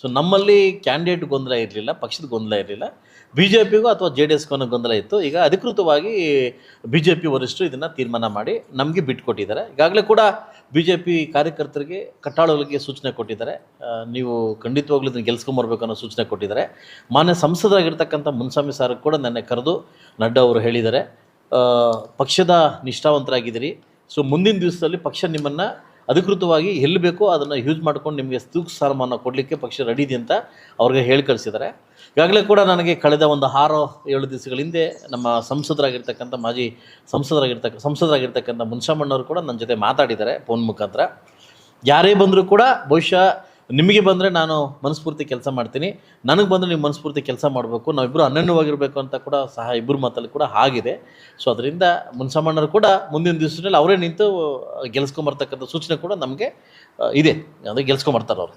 So ನಮ್ಮಲ್ಲಿ candidate ಗೊಂದಲ ಇರಲಿಲ್ಲ, ಪಕ್ಷದ ಗೊಂದಲ ಇರಲಿಲ್ಲ. ಬಿ ಜೆ ಪಿಗೂ ಅಥವಾ ಜೆ ಡಿ ಎಸ್ಗೂ ಗೊಂದಲ ಇತ್ತು. ಈಗ ಅಧಿಕೃತವಾಗಿ ಬಿ ಜೆ ಪಿ ವರಿಷ್ಠರು ಇದನ್ನು ತೀರ್ಮಾನ ಮಾಡಿ ನಮಗೆ ಬಿಟ್ಕೊಟ್ಟಿದ್ದಾರೆ ಈಗಾಗಲೇ ಕೂಡ ಬಿ ಜೆ ಪಿ ಕಾರ್ಯಕರ್ತರಿಗೆ ಕಟ್ಟಾಳುಗಳಿಗೆ ಸೂಚನೆ ಕೊಟ್ಟಿದ್ದಾರೆ. ನೀವು ಖಂಡಿತವಾಗ್ಲೂ ಇದನ್ನು ಗೆಲ್ಸ್ಕೊಂಬರ್ಬೇಕು ಅನ್ನೋ ಸೂಚನೆ ಕೊಟ್ಟಿದ್ದಾರೆ. ಮಾನ್ಯ ಸಂಸದರಾಗಿರ್ತಕ್ಕಂಥ ಮುನ್ಸ್ವಾಮಿ ಸಾರ್ ಕೂಡ ನನ್ನ ಕರೆದು ನಡ್ಡಾ ಅವರು ಹೇಳಿದ್ದಾರೆ. ಪಕ್ಷದ ನಿಷ್ಠಾವಂತರಾಗಿದ್ದೀರಿ. ಸೊ ಮುಂದಿನ ದಿವಸದಲ್ಲಿ ಪಕ್ಷ ನಿಮ್ಮನ್ನು ಅಧಿಕೃತವಾಗಿ ಎಲ್ಲಿ ಬೇಕೋ ಅದನ್ನು ಯೂಸ್ ಮಾಡ್ಕೊಂಡು ನಿಮಗೆ ಸ್ತೂಕ್ ಸ್ಥಾನಮಾನ ಕೊಡಲಿಕ್ಕೆ ಪಕ್ಷ ರೆಡಿ ಇದೆ ಅಂತ ಅವ್ರಿಗೆ ಹೇಳಿ ಕಳಿಸಿದ್ದಾರೆ. ಈಗಾಗಲೇ ಕೂಡ ನನಗೆ ಕಳೆದ ಒಂದು ಆರು, ಏಳು ದಿವಸಗಳ ಹಿಂದೆ ನಮ್ಮ ಸಂಸದರಾಗಿರ್ತಕ್ಕಂಥ ಮಾಜಿ ಸಂಸದರಾಗಿರ್ತಕ್ಕ, ಸಂಸದರಾಗಿರ್ತಕ್ಕಂಥ ಮುನ್ಸಾಮಣ್ಣವರು ಕೂಡ ನನ್ನ ಜೊತೆ ಮಾತಾಡಿದ್ದಾರೆ ಫೋನ್ ಮುಖಾಂತರ. ಯಾರೇ ಬಂದರೂ ಕೂಡ ಬಹುಶಃ ನಿಮಗೆ ಬಂದರೆ ನಾನು ಮನಸ್ಫೂರ್ತಿ ಕೆಲಸ ಮಾಡ್ತೀನಿ. ನನಗೆ ಬಂದರೆ ನೀವು ಮನಸ್ಫೂರ್ತಿ ಕೆಲಸ ಮಾಡಬೇಕು. ನಾವಿಬ್ಬರು ಅನನ್ಯವಾಗಿರಬೇಕು ಅಂತ ಕೂಡ ಸಹ ಇಬ್ಬರು ಮಾತಲ್ಲಿ ಕೂಡ ಆಗಿದೆ ಸೊ ಅದರಿಂದ ಮುನ್ಸಾಮಣ್ಣರು ಕೂಡ ಮುಂದಿನ ದಿವಸದಲ್ಲಿ ಅವರೇ ನಿಂತು ಗೆಲ್ಸ್ಕೊಂಬರ್ತಕ್ಕಂಥ ಸೂಚನೆ ಕೂಡ ನಮಗೆ ಇದೆ. ಅಂದರೆ ಗೆಲ್ಸ್ಕೊಂಬರ್ತಾರೆ ಅವರು